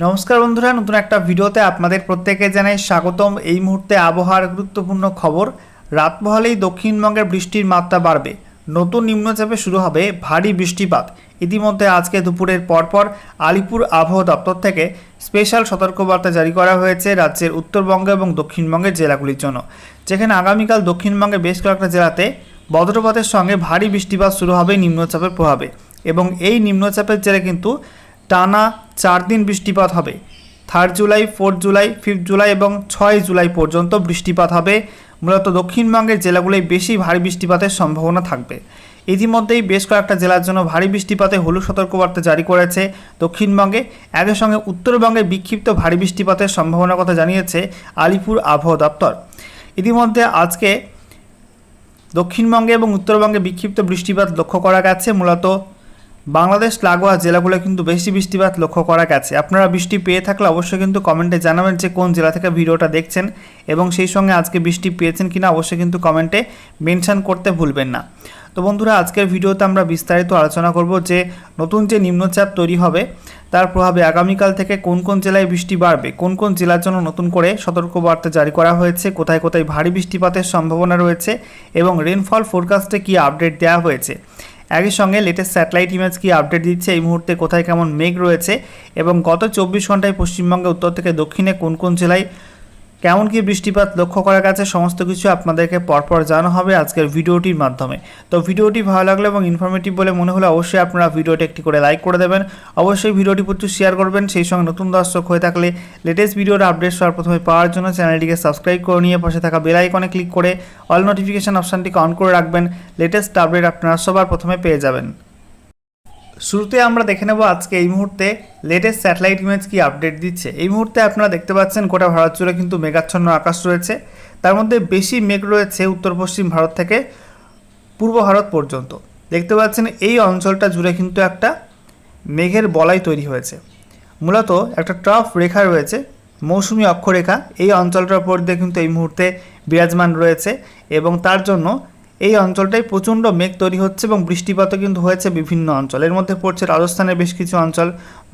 নমস্কার বন্ধুরা, নতুন একটা ভিডিওতে আপনাদের প্রত্যেকে জানাই স্বাগতম। এই মুহূর্তে আবহাওয়ার গুরুত্বপূর্ণ খবর রাত মহলেই দক্ষিণবঙ্গের বৃষ্টির মাত্রা বাড়বে। নতুন নিম্নচাপে শুরু হবে ভারী বৃষ্টিপাত। ইতিমধ্যে আজকে দুপুরের পরপর আলিপুর আবহাওয়া দপ্তর থেকে স্পেশাল সতর্কবার্তা জারি করা হয়েছে রাজ্যের উত্তরবঙ্গ এবং দক্ষিণবঙ্গের জেলাগুলির জন্য। যেখানে আগামীকাল দক্ষিণবঙ্গের বেশ কয়েকটা জেলাতে বজ্রপাতের সঙ্গে ভারী বৃষ্টিপাত শুরু হবে নিম্নচাপের প্রভাবে। এবং এই নিম্নচাপের জেরে কিন্তু টানা চার দিন বৃষ্টিপাত হবে। Third July fourth July fifth July এবং ছয় জুলাই পর্যন্ত বৃষ্টিপাত হবে। মূলত দক্ষিণবঙ্গের জেলাগুলোয় বেশি ভারী বৃষ্টিপাতের সম্ভাবনা থাকবে। ইতিমধ্যেই বেশ কয়েকটা জেলার জন্য ভারী বৃষ্টিপাতে হলুদ সতর্কবার্তা জারি করেছে দক্ষিণবঙ্গে। একই সঙ্গে উত্তরবঙ্গে বিক্ষিপ্ত ভারী বৃষ্টিপাতের সম্ভাবনার কথা জানিয়েছে আলিপুর আবহাওয়া দপ্তর। ইতিমধ্যে আজকে দক্ষিণবঙ্গে এবং উত্তরবঙ্গে বিক্ষিপ্ত বৃষ্টিপাত লক্ষ্য করা গেছে। মূলত বাংলাদেশ লাগোয়া জেলাগুলো কিন্তু বেশি বৃষ্টিপাত লক্ষ্য করা গেছে। আপনারা বৃষ্টি পেয়ে থাকলে অবশ্যই কিন্তু কমেন্টে জানাবেন যে কোন জেলা থেকে ভিডিওটা দেখছেন এবং সেই সঙ্গে আজকে বৃষ্টি পেয়েছেন কিনা অবশ্যই কিন্তু কমেন্টে মেনশন করতে ভুলবেন না। তো বন্ধুরা, আজকের ভিডিওতে আমরা বিস্তারিত আলোচনা করব যে নতুন যে নিম্নচাপ তৈরি হবে, তার প্রভাবে আগামীকাল থেকে কোন কোন জেলায় বৃষ্টি বাড়বে, কোন কোন জেলার জন্য নতুন করে সতর্কবার্তা জারি করা হয়েছে, কোথায় কোথায় ভারী বৃষ্টিপাতের সম্ভাবনা রয়েছে এবং রেনফল ফোরকাস্টে কী আপডেট দেওয়া হয়েছে। একই সঙ্গে লেটেস্ট স্যাটেলাইট ইমেজ কি আপডেট দিচ্ছে, এই মুহূর্তে কোথায় কেমন মেঘ রয়েছে এবং গত চব্বিশ ঘন্টায় পশ্চিমবঙ্গে, উত্তর থেকে দক্ষিণে কোন কোন জেলায় কেমন কি বৃষ্টিপাত লক্ষ্য করা গেছে, সমস্ত কিছু আপনাদেরকে পরপর জানানো হবে আজকের ভিডিওটির মাধ্যমে। তো ভিডিওটি ভালো লাগল এবং ইনফরমেটিভ বলে মনে হলে অবশ্যই আপনারা ভিডিওটি একটি করে লাইক করে দেবেন। অবশ্যই ভিডিওটি প্রচুর শেয়ার করবেন, সেই সঙ্গে নতুন দর্শক হয়ে থাকলে লেটেস্ট ভিডিওর আপডেট সবার প্রথমে পাওয়ার জন্য চ্যানেলটিকে সাবস্ক্রাইব করে নিয়ে পাশে থাকা বেল আইকনে ক্লিক করে অল নোটিফিকেশান অপশানটিকে অন করে রাখবেন। লেটেস্ট আপডেট আপনারা সবার প্রথমে পেয়ে যাবেন। শুরুতে আমরা দেখে নেব আজকে এই মুহূর্তে লেটেস্ট স্যাটেলাইট ইমেজ কি আপডেট দিচ্ছে। এই মুহূর্তে আপনারা দেখতে পাচ্ছেন গোটা ভারত জুড়ে কিন্তু মেঘাচ্ছন্ন আকাশ রয়েছে। তার মধ্যে বেশি মেঘ রয়েছে উত্তর পশ্চিম ভারত থেকে পূর্ব ভারত পর্যন্ত। দেখতে পাচ্ছেন এই অঞ্চলটা জুড়ে কিন্তু একটা মেঘের বলাই তৈরি হয়েছে। মূলত একটা ট্রাফ রেখা রয়েছে, মৌসুমি অক্ষরেখা। এই অঞ্চলটার উপর দিয়ে কিন্তু এই মুহূর্তে বিরাজমান রয়েছে এবং তার জন্য এই অঞ্চলটাই প্রচণ্ড মেঘ তৈরি হচ্ছে এবং বৃষ্টিপাতও কিন্তু হয়েছে বিভিন্ন অঞ্চল। এর মধ্যে পড়ছে রাজস্থানের বেশ কিছু অঞ্চল,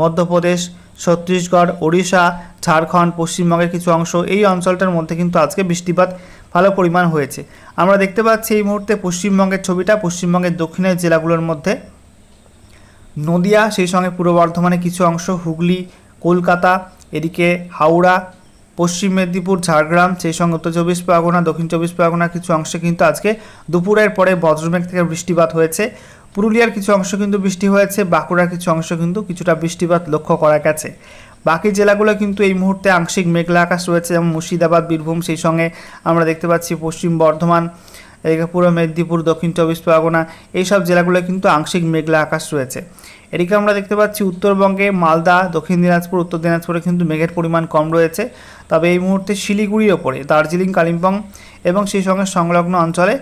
মধ্যপ্রদেশ, ছত্তিশগড়, ওড়িশা, ঝাড়খণ্ড, পশ্চিমবঙ্গের কিছু অংশ। এই অঞ্চলটার মধ্যে কিন্তু আজকে বৃষ্টিপাত ভালো পরিমাণ হয়েছে। আমরা দেখতে পাচ্ছি এই মুহূর্তে পশ্চিমবঙ্গের ছবিটা, পশ্চিমবঙ্গের দক্ষিণের জেলাগুলোর মধ্যে। নদিয়া, সেই সঙ্গে পূর্ব বর্ধমানের কিছু অংশ, হুগলি, কলকাতা, এদিকে হাওড়া পশ্চিম মেদিনীপুর, ঝাড়গ্রাম, সেই সঙ্গে উত্তর চব্বিশ পরগনা, দক্ষিণ চব্বিশ পরগনার কিছু অংশে কিন্তু আজকে দুপুরের পরে বজ্রমেঘ থেকে বৃষ্টিপাত হয়েছে। পুরুলিয়ার কিছু অংশ কিন্তু বৃষ্টি হয়েছে, বাঁকুড়ার কিছু অংশ কিন্তু কিছুটা বৃষ্টিপাত লক্ষ্য করা গেছে। বাকি জেলাগুলো কিন্তু এই মুহূর্তে আংশিক মেঘলা আকাশ রয়েছে, যেমন মুর্শিদাবাদ, বীরভূম, সেই সঙ্গে আমরা দেখতে পাচ্ছি পশ্চিম বর্ধমান এদিকে পূর্ব মেদিনীপুর, দক্ষিণ চব্বিশ পরগনা, এইসব জেলাগুলো কিন্তু আংশিক মেঘলা আকাশ রয়েছে। এদিকে আমরা দেখতে পাচ্ছি উত্তরবঙ্গে মালদা, দক্ষিণ দিনাজপুর, উত্তর দিনাজপুরে কিন্তু মেঘের পরিমাণ কম রয়েছে। তবে এই মুহূর্তে শিলিগুড়ির ওপরে, দার্জিলিং, কালিম্পং এবং সেই সঙ্গে সংলগ্ন অঞ্চলে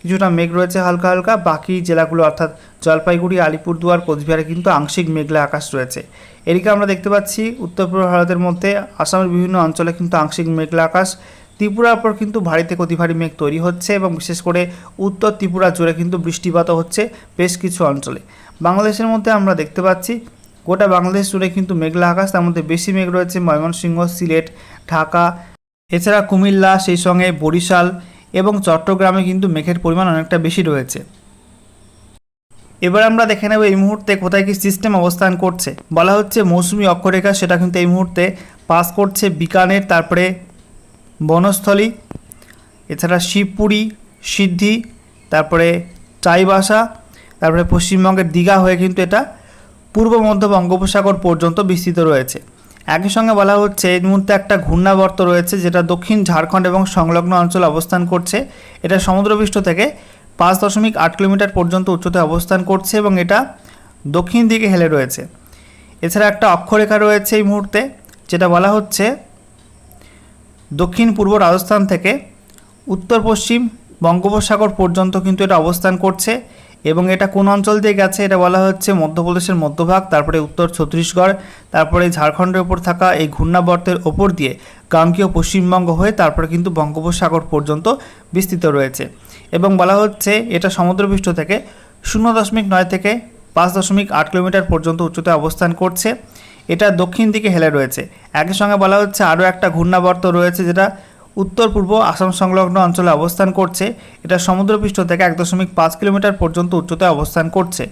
কিছুটা মেঘ রয়েছে হালকা হালকা। বাকি জেলাগুলো অর্থাৎ জলপাইগুড়ি, আলিপুরদুয়ার, কোচবিহারে কিন্তু আংশিক মেঘলা আকাশ রয়েছে। এদিকে আমরা দেখতে পাচ্ছি উত্তর পূর্ব ভারতের মধ্যে, আসামের বিভিন্ন অঞ্চলে কিন্তু আংশিক মেঘলা আকাশ। ত্রিপুরার পর কিন্তু ভারী থেকে অতি ভারী মেঘ তৈরি হচ্ছে এবং বিশেষ করে উত্তর ত্রিপুরা জুড়ে কিন্তু বৃষ্টিপাতও হচ্ছে বেশ কিছু অঞ্চলে। বাংলাদেশের মধ্যে আমরা দেখতে পাচ্ছি, গোটা বাংলাদেশ জুড়ে কিন্তু মেঘলা আকাশ, তার মধ্যে বেশি মেঘ রয়েছে ময়মনসিংহ, সিলেট, ঢাকা, এছাড়া কুমিল্লা সেই সঙ্গে বরিশাল এবং চট্টগ্রামে কিন্তু মেঘের পরিমাণ অনেকটা বেশি রয়েছে। এবার আমরা দেখে নেব এই মুহূর্তে কোথায় কি সিস্টেম অবস্থান করছে। বলা হচ্ছে মৌসুমি অক্ষরেখা, সেটা কিন্তু এই মুহূর্তে পাস করছে বিকানের, তারপরে বনস্থলী, এছাড়া শিবপুরী, সিদ্ধি, তারপরে চাইবাসা তারপরে পশ্চিমবঙ্গের দীঘা হয়ে কিন্তু এটা পূর্ব মধ্য বঙ্গোপসাগর পর্যন্ত বিস্তৃত রয়েছে। একই সঙ্গে বলা হচ্ছে, এই মুহূর্তে একটা ঘূর্ণাবর্ত রয়েছে যেটা দক্ষিণ ঝাড়খণ্ড এবং সংলগ্ন অঞ্চলে অবস্থান করছে। এটা সমুদ্রপৃষ্ঠ থেকে পাঁচ দশমিক আট কিলোমিটার পর্যন্ত উচ্চতায় অবস্থান করছে এবং এটা দক্ষিণ দিকে হেলে রয়েছে। এছাড়া একটা অক্ষরেখা রয়েছে এই মুহূর্তে, যেটা বলা হচ্ছে দক্ষিণ পূর্ব রাজস্থান থেকে উত্তর পশ্চিম বঙ্গোপসাগর পর্যন্ত কিন্তু এটা অবস্থান করছে এবং এটা কোন অঞ্চল দিয়ে গেছে এটা বলা হচ্ছে মধ্যপ্রদেশের মধ্যভাগ, তারপরে উত্তর ছত্তিশগড়, তারপরে ঝাড়খণ্ডের ওপর থাকা এই ঘূর্ণাবর্তের ওপর দিয়ে গাঙ্গীয় পশ্চিমবঙ্গ হয়ে তারপরে কিন্তু বঙ্গোপসাগর পর্যন্ত বিস্তৃত রয়েছে। এবং বলা হচ্ছে এটা সমুদ্রপৃষ্ঠ থেকে শূন্য দশমিক নয় থেকে পাঁচ দশমিক আট কিলোমিটার পর্যন্ত উচ্চতায় অবস্থান করছে। এটা দক্ষিণ দিকে হেলে রয়েছে। একই সঙ্গে বলা হচ্ছে আরও একটা ঘূর্ণাবর্ত রয়েছে যেটা উত্তর পূর্ব আসাম সংলগ্ন অঞ্চলে অবস্থান করছে। এটা সমুদ্রপৃষ্ঠ থেকে এক দশমিক পাঁচ কিলোমিটার পর্যন্ত উচ্চতায় অবস্থান করছে।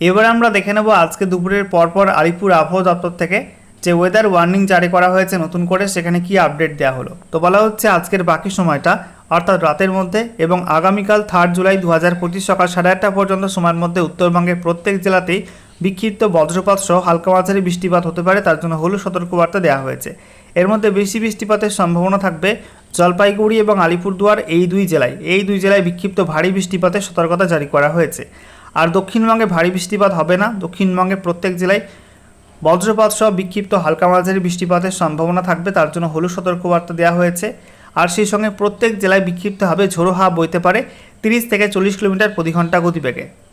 এবার আমরা দেখে নেব আজকে দুপুরের পরপর আলিপুর আবহাওয়া দপ্তর থেকে যে ওয়েদার ওয়ার্নিং জারি করা হয়েছে নতুন করে, সেখানে কি আপডেট দেওয়া হলো। তো বলা হচ্ছে আজকের বাকি সময়টা, অর্থাৎ রাতের মধ্যে এবং আগামীকাল থার্ড জুলাই দু হাজার পঁচিশ সকাল সাড়ে আটটা পর্যন্ত সময়ের মধ্যে উত্তরবঙ্গের প্রত্যেক জেলাতেই বিক্ষিপ্ত বজ্রপাত সহ হালকা মাঝারি বৃষ্টিপাত হতে পারে, তার জন্য হলুদ সতর্কবার্তা দেওয়া হয়েছে। এর মধ্যে বেশি বৃষ্টিপাতের সম্ভাবনা থাকবে জলপাইগুড়ি এবং আলিপুরদুয়ার এই দুই জেলায়। এই দুই জেলায় বিক্ষিপ্ত ভারী বৃষ্টিপাতের সতর্কতা জারি করা হয়েছে। আর দক্ষিণবঙ্গে ভারী বৃষ্টিপাত হবে না। দক্ষিণবঙ্গের প্রত্যেক জেলায় বজ্রপাত সহ বিক্ষিপ্ত হালকা মাঝারি বৃষ্টিপাতের সম্ভাবনা থাকবে, তার জন্য হলুদ সতর্কবার্তা দেওয়া হয়েছে। আর সেই সঙ্গে প্রত্যেক জেলায় বিক্ষিপ্তভাবে ঝোড়ো হাওয়া বইতে পারে, তিরিশ থেকে চল্লিশ কিলোমিটার প্রতি ঘণ্টা গতিবেগে।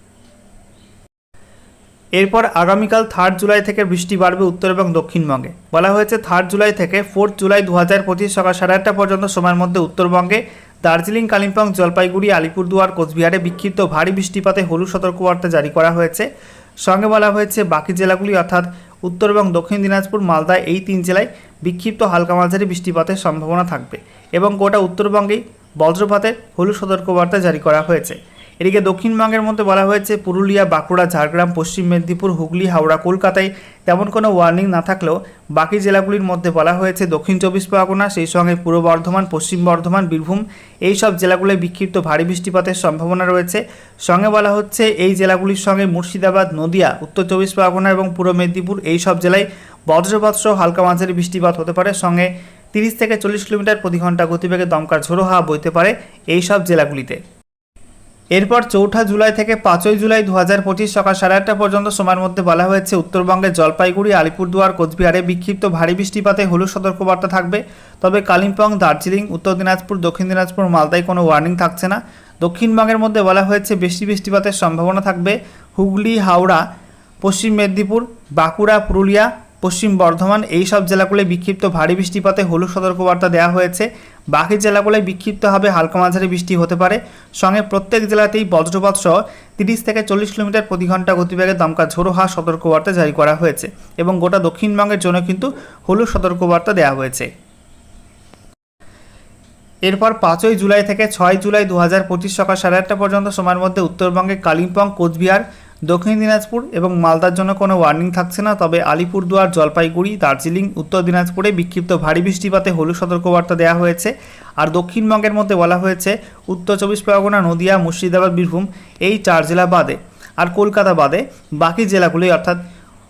এরপর আগামীকাল থার্ড জুলাই থেকে বৃষ্টি বাড়বে উত্তর এবং দক্ষিণবঙ্গে। বলা হয়েছে থার্ড জুলাই থেকে ফোর্থ জুলাই দু হাজার পঁচিশ সকাল সাড়ে আটটা পর্যন্ত সময়ের মধ্যে উত্তরবঙ্গে দার্জিলিং, কালিম্পং, জলপাইগুড়ি, আলিপুরদুয়ার, কোচবিহারে বিক্ষিপ্ত ভারী বৃষ্টিপাতে হলুদ সতর্কবার্তা জারি করা হয়েছে। সঙ্গে বলা হয়েছে বাকি জেলাগুলি অর্থাৎ উত্তর এবং দক্ষিণ দিনাজপুর, মালদা এই তিন জেলায় বিক্ষিপ্ত হালকা মাঝারি বৃষ্টিপাতের সম্ভাবনা থাকবে এবং গোটা উত্তরবঙ্গেই বজ্রপাতের হলুদ সতর্কবার্তা জারি করা হয়েছে। এদিকে দক্ষিণবঙ্গের মধ্যে বলা হয়েছে, পুরুলিয়া, বাঁকুড়া, ঝাড়গ্রাম, পশ্চিম মেদিনীপুর, হুগলি, হাওড়া, কলকাতায় তেমন কোনো ওয়ার্নিং না থাকলেও বাকি জেলাগুলির মধ্যে বলা হয়েছে, দক্ষিণ চব্বিশ পরগনা, সেই সঙ্গে পূর্ব বর্ধমান, পশ্চিম বর্ধমান, বীরভূম এই সব জেলাগুলোয় বিক্ষিপ্ত ভারী বৃষ্টিপাতের সম্ভাবনা রয়েছে। সঙ্গে বলা হচ্ছে, এই জেলাগুলির সঙ্গে মুর্শিদাবাদ, নদিয়া, উত্তর চব্বিশ পরগনা এবং পূর্ব মেদিনীপুর এই সব জেলায় বজ্রপাত সহ হালকা মাঝারি বৃষ্টিপাত হতে পারে। সঙ্গে তিরিশ থেকে চল্লিশ কিলোমিটার প্রতি ঘণ্টা গতিবেগে দমকার ঝোড়ো হাওয়া বইতে পারে এই সব জেলাগুলিতে। এরপর চৌঠা জুলাই থেকে পাঁচই জুলাই দু হাজার পঁচিশ সকাল সাড়ে আটটা পর্যন্ত সময়ের মধ্যে বলা হয়েছে, উত্তরবঙ্গের জলপাইগুড়ি, আলিপুরদুয়ার, কোচবিহারে বিক্ষিপ্ত ভারী বৃষ্টিপাতে হলুদ সতর্কবার্তা থাকবে। তবে কালিম্পং, দার্জিলিং, উত্তর দিনাজপুর, দক্ষিণ দিনাজপুর, মালদায় কোনো ওয়ার্নিং থাকছে না। দক্ষিণবঙ্গের মধ্যে বলা হয়েছে বেশি বৃষ্টিপাতের সম্ভাবনা থাকবে। হুগলি, হাওড়া, পশ্চিম মেদিনীপুর, বাঁকুড়া, পুরুলিয়া পশ্চিম বর্ধমান এই সব জেলাগুলোয় বিক্ষিপ্ত ভারী বৃষ্টিপাতে হলুদ সতর্কবার্তা দেওয়া হয়েছে। বাকি জেলাগুলোয় বিক্ষিপ্ত হবে হালকা মাঝারি বৃষ্টি হতে পারে। সঙ্গে প্রত্যেক জেলাতেই বজ্রপাত সহ তিরিশ থেকে চল্লিশ কিলোমিটার প্রতি ঘণ্টা গতিবেগে দমকা ঝোড়ো হাওয়া সতর্কবার্তা জারি করা হয়েছে এবং গোটা দক্ষিণবঙ্গের জন্য কিন্তু হলুদ সতর্কবার্তা দেওয়া হয়েছে। এরপর পাঁচই জুলাই থেকে ছয় জুলাই দু হাজার পঁচিশ সকাল সাড়ে আটটা পর্যন্ত সময়ের মধ্যে উত্তরবঙ্গে কালিম্পং, কোচবিহার দক্ষিণ দিনাজপুর এবং মালদার জন্য কোনো ওয়ার্নিং থাকছে না, তবে আলিপুরদুয়ার, জলপাইগুড়ি, দার্জিলিং, উত্তর দিনাজপুরে বিক্ষিপ্ত ভারী বৃষ্টিপাতে হলুদ সতর্কবার্তা দেওয়া হয়েছে। আর দক্ষিণবঙ্গের মধ্যে বলা হয়েছে, উত্তর চব্বিশ পরগনা, নদিয়া, মুর্শিদাবাদ, বীরভূম এই চার জেলা বাদে আর কলকাতা বাদে বাকি জেলাগুলি অর্থাৎ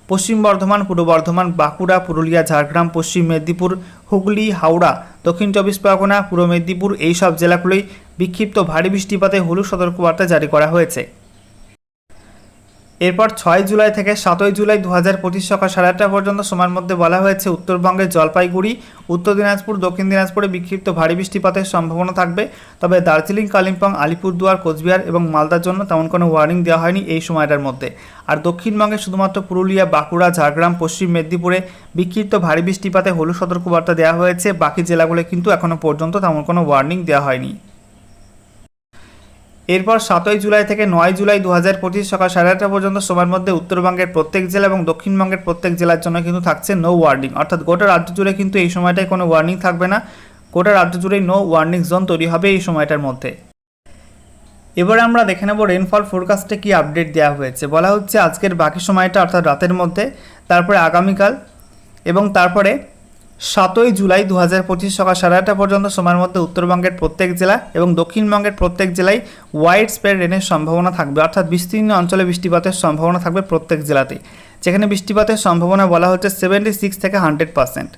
পশ্চিম বর্ধমান, পূর্ব বর্ধমান, বাঁকুড়া, পুরুলিয়া, ঝাড়গ্রাম, পশ্চিম মেদিনীপুর, হুগলি, হাওড়া, দক্ষিণ চব্বিশ পরগনা, পূর্ব মেদিনীপুর এই সব জেলাগুলোই বিক্ষিপ্ত ভারী বৃষ্টিপাতে হলুদ সতর্কবার্তা জারি করা হয়েছে। এরপর ছয় জুলাই থেকে সাতই জুলাই দু হাজার পঁচিশ সকাল সাড়ে আটটা পর্যন্ত সময়ের মধ্যে বলা হয়েছে উত্তরবঙ্গের জলপাইগুড়ি, উত্তর দিনাজপুর, দক্ষিণ দিনাজপুরে বিক্ষিপ্ত ভারী বৃষ্টিপাতের সম্ভাবনা থাকবে। তবে দার্জিলিং, কালিম্পং, আলিপুরদুয়ার, কোচবিহার এবং মালদার জন্য তেমন কোনো ওয়ার্নিং দেওয়া হয়নি এই সময়টার মধ্যে। আর দক্ষিণবঙ্গে শুধুমাত্র পুরুলিয়া, বাঁকুড়া, ঝাড়গ্রাম, পশ্চিম মেদিনীপুরে বিক্ষিপ্ত ভারী বৃষ্টিপাতে হলুদ সতর্কবার্তা দেওয়া হয়েছে। বাকি জেলাগুলো কিন্তু এখনও পর্যন্ত তেমন কোনো ওয়ার্নিং দেওয়া হয়নি। এরপর সাতই জুলাই থেকে নয় জুলাই দু হাজার পঁচিশ সকাল সাড়ে আটটা পর্যন্ত সময়ের মধ্যে উত্তরবঙ্গের প্রত্যেক জেলা এবং দক্ষিণবঙ্গের প্রত্যেক জেলার জন্য কিন্তু থাকছে নো ওয়ার্নিং অর্থাৎ গোটা রাজ্য জুড়ে কিন্তু এই সময়টায় কোনো ওয়ার্নিং থাকবে না। গোটা রাজ্য জুড়েই নো ওয়ার্নিং জোন তৈরি হবে এই সময়টার মধ্যে। এবারে আমরা দেখে নেব রেনফল ফোরকাস্টে কি আপডেট দেওয়া হয়েছে। বলা হচ্ছে আজকের বাকি সময়টা অর্থাৎ রাতের মধ্যে, তারপরে আগামীকাল এবং তারপরে সাতই জুলাই দু হাজার পঁচিশ সকাল সাড়ে আটটা পর্যন্ত সময়ের মধ্যে উত্তরবঙ্গের প্রত্যেক জেলা এবং দক্ষিণবঙ্গের প্রত্যেক জেলায় ওয়াইড স্প্রেড রেনের সম্ভাবনা থাকবে। অর্থাৎ বিস্তীর্ণ অঞ্চলে বৃষ্টিপাতের সম্ভাবনা থাকবে প্রত্যেক জেলাতেই। যেখানে বৃষ্টিপাতের সম্ভাবনা বলা হচ্ছে সেভেন্টি সিক্স থেকে হান্ড্রেড পার্সেন্ট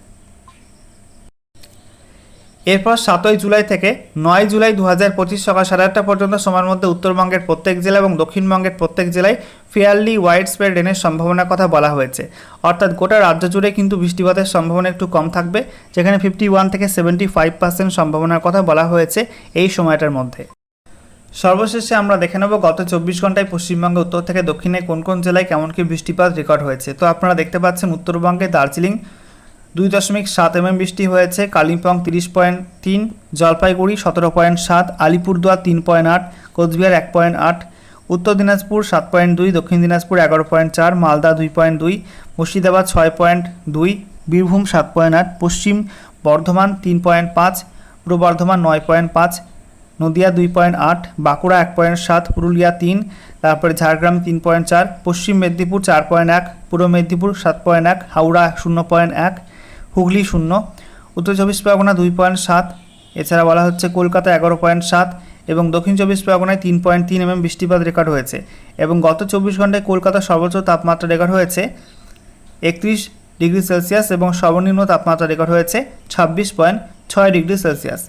এরপর সাতই জুলাই থেকে নয় জুলাই দু হাজার পঁচিশ সকাল সাড়ে আটটা পর্যন্ত সময়ের মধ্যে উত্তরবঙ্গের প্রত্যেক জেলা এবং দক্ষিণবঙ্গের প্রত্যেক জেলায় ফেয়ারলি ওয়াইড স্প্রেড রেনের সম্ভাবনার কথা বলা হয়েছে। অর্থাৎ গোটা রাজ্য জুড়ে কিন্তু বৃষ্টিপাতের সম্ভাবনা একটু কম থাকবে, যেখানে ফিফটি ওয়ান থেকে সেভেন্টি ফাইভ পার্সেন্ট সম্ভাবনার কথা বলা হয়েছে এই সময়টার মধ্যে। সর্বশেষে আমরা দেখে নেব গত চব্বিশ ঘন্টায় পশ্চিমবঙ্গে উত্তর থেকে দক্ষিণে কোন কোন জেলায় কেমন কি বৃষ্টিপাত রেকর্ড হয়েছে। তো আপনারা দেখতে পাচ্ছেন উত্তরবঙ্গে দার্জিলিং দুই দশমিক সাত এমএম বৃষ্টি হয়েছে, কালিম্পং তিরিশ পয়েন্ট তিন, জলপাইগুড়ি সতেরো পয়েন্ট সাত, আলিপুরদুয়ার তিন পয়েন্ট আট, কোচবিহার এক পয়েন্ট আট, উত্তর দিনাজপুর সাত পয়েন্ট দুই, দক্ষিণ দিনাজপুর এগারো পয়েন্ট চার, মালদা দুই পয়েন্ট দুই, মুর্শিদাবাদ ছয় পয়েন্ট দুই, বীরভূম সাত পয়েন্ট আট, পশ্চিম বর্ধমান তিন পয়েন্ট পাঁচ, পূর্ব বর্ধমান নয় পয়েন্ট পাঁচ, নদিয়া দুই পয়েন্ট আট, বাঁকুড়া এক পয়েন্ট সাত, পুরুলিয়া তিন, তারপরে ঝাড়গ্রাম তিন পয়েন্ট চার, পশ্চিম মেদিনীপুর চার পয়েন্ট এক, পূর্ব মেদিনীপুর সাত পয়েন্ট এক, হাওড়া শূন্য পয়েন্ট এক হুগলি শূন্য। উত্তর চব্বিশ পরগনা দুই পয়েন্ট সাত, এছাড়া বলা হচ্ছে কলকাতা এগারো পয়েন্ট সাত এবং দক্ষিণ চব্বিশ পরগনায় তিন পয়েন্ট তিন এমএম বৃষ্টিপাত রেকর্ড হয়েছে এবং গত চব্বিশ ঘন্টায় কলকাতার সর্বোচ্চ তাপমাত্রা রেকর্ড হয়েছে একত্রিশ ডিগ্রি সেলসিয়াস এবং সর্বনিম্ন তাপমাত্রা রেকর্ড হয়েছে ছাব্বিশ পয়েন্ট ছয় ডিগ্রি সেলসিয়াস।